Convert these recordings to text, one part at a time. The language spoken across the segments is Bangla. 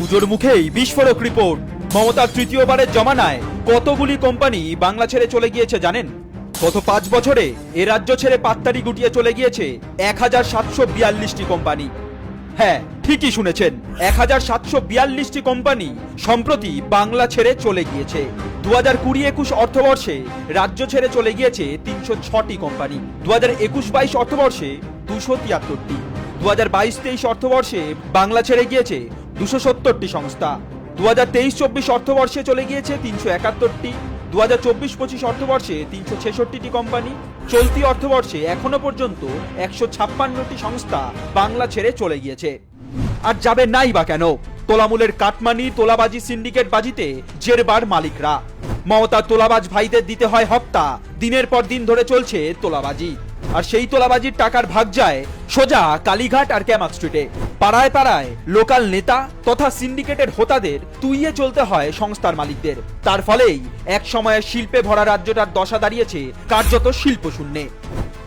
পুজোর মুখেই বিস্ফোরক রিপোর্ট। মমতার তৃতীয়বারের জমানায় কতগুলি কোম্পানি বাংলা ছেড়ে চলে গিয়েছে জানেন? গত পাঁচ বছরে এ রাজ্য ছেড়ে পাত্তারি গুটিয়ে চলে গিয়েছে এক হাজার সাতশো বিয়াল্লিশটি কোম্পানি। হ্যাঁ ঠিকই শুনেছেন এক হাজার সাতশো বিয়াল্লিশটি কোম্পানি সম্প্রতি বাংলা ছেড়ে চলে গিয়েছে। দু হাজার কুড়ি একুশ অর্থবর্ষে রাজ্য ছেড়ে চলে গিয়েছে তিনশো ছটি কোম্পানি। দু হাজার একুশ বাইশ অর্থবর্ষে দুশো তিয়াত্তরটি। দু হাজার বাইশ তেইশ অর্থবর্ষে বাংলা ছেড়ে গিয়েছে দুশো সত্তরটি সংস্থা। দু হাজার তেইশ চব্বিশ অর্থবর্ষে চলে গিয়েছে তিনশো একাত্তরটি। দু হাজার চব্বিশ পঁচিশ অর্থবর্ষে তিনশো ছেষট্টিটি কোম্পানি। চলতি অর্থবর্ষে এখনও পর্যন্ত একশো ছাপ্পান্নটি সংস্থা বাংলা ছেড়ে চলে গিয়েছে। আর যাবে নাই বা কেন? তোলামূলের কাটমানি, তোলাবাজি, সিন্ডিকেট বাজিতে জেরবার মালিকরা। মমতা তোলাবাজ ভাইদের দিতে হয় হপ্তা। দিনের পর দিন ধরে চলছে তোলাবাজি। আর সেই তোলাবাজির টাকার ভাগ যায় সোজা কালীঘাট আর ক্যামাক স্ট্রিটে। পাড়ায় পাড়ায় লোকাল নেতা তথা সিন্ডিকেটের হোতাদের তুইয়ে চলতে হয় সংস্থার মালিকদের। তার ফলেই এক সময়ে শিল্পে ভরা রাজ্যটার দশা দাঁড়িয়েছে কার্যত শিল্প শূন্যে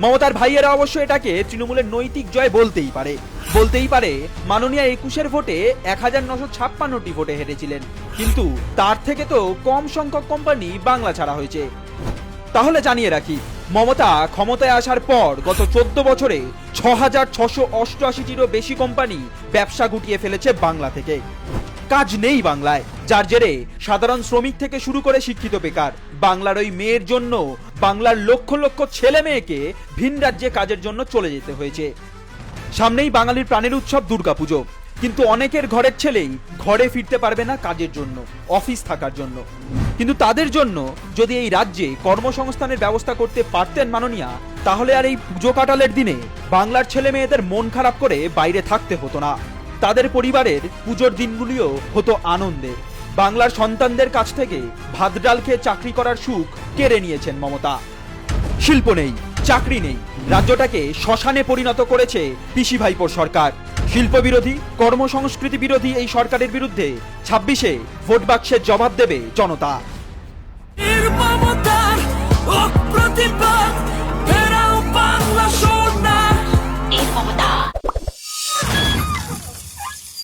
মমতার ভাইয়েরা অবশ্য এটাকে তৃণমূলের নৈতিক জয় বলতেই পারে। বলতেই পারে, মাননীয় একুশের ভোটে এক হাজার নশো ছাপ্পান্নটি ভোটে হেরেছিলেন। কিন্তু তার থেকে তো কম সংখ্যক কোম্পানি বাংলা ছাড়া হয়েছে। তাহলে জানিয়ে রাখি মমতা ক্ষমতায় আসার পর গত চোদ্দ বছরে ছ হাজার ছশো অষ্টআশিটিরও বেশি কোম্পানি ব্যবসা গুটিয়ে ফেলেছে বাংলা থেকে। কাজ নেই বাংলায়। যার জেরে সাধারণ শ্রমিক থেকে শুরু করে শিক্ষিত বেকার। বাংলার ওই মেয়ের জন্য বাংলার লক্ষ লক্ষ ছেলে মেয়েকে ভিন রাজ্যে কাজের জন্য চলে যেতে হয়েছে। সামনেই বাঙালির প্রাণের উৎসব দুর্গাপুজো। কিন্তু অনেকের ঘরের ছেলেই ঘরে ফিরতে পারবে না কাজের জন্য, অফিস থাকার জন্য। কিন্তু তাদের জন্য যদি এই রাজ্যে কর্মসংস্থানের ব্যবস্থা করতে পারতেন মাননীয়া, তাহলে আর এই পুজো কাটালের দিনে বাংলার ছেলে মেয়েদের মন খারাপ করে বাইরে থাকতে হতো না। তাদের পরিবারের পুজোর দিনগুলিও হতো আনন্দে। বাংলার সন্তানদের কাছ থেকে ভাত ডাল খেয়ে চাকরি করার সুখ কেড়ে নিয়েছেন মমতা। শিল্প নেই, চাকরি নেই। রাজ্যটাকে শ্মশানে পরিণত করেছে পিসি ভাইপোর সরকার। শিল্প বিরোধী কর্মসংস্কৃতি বিরোধী এই সরকারের বিরুদ্ধে ছাব্বিশে ভোট বাক্সের জবাব দেবে জনতা।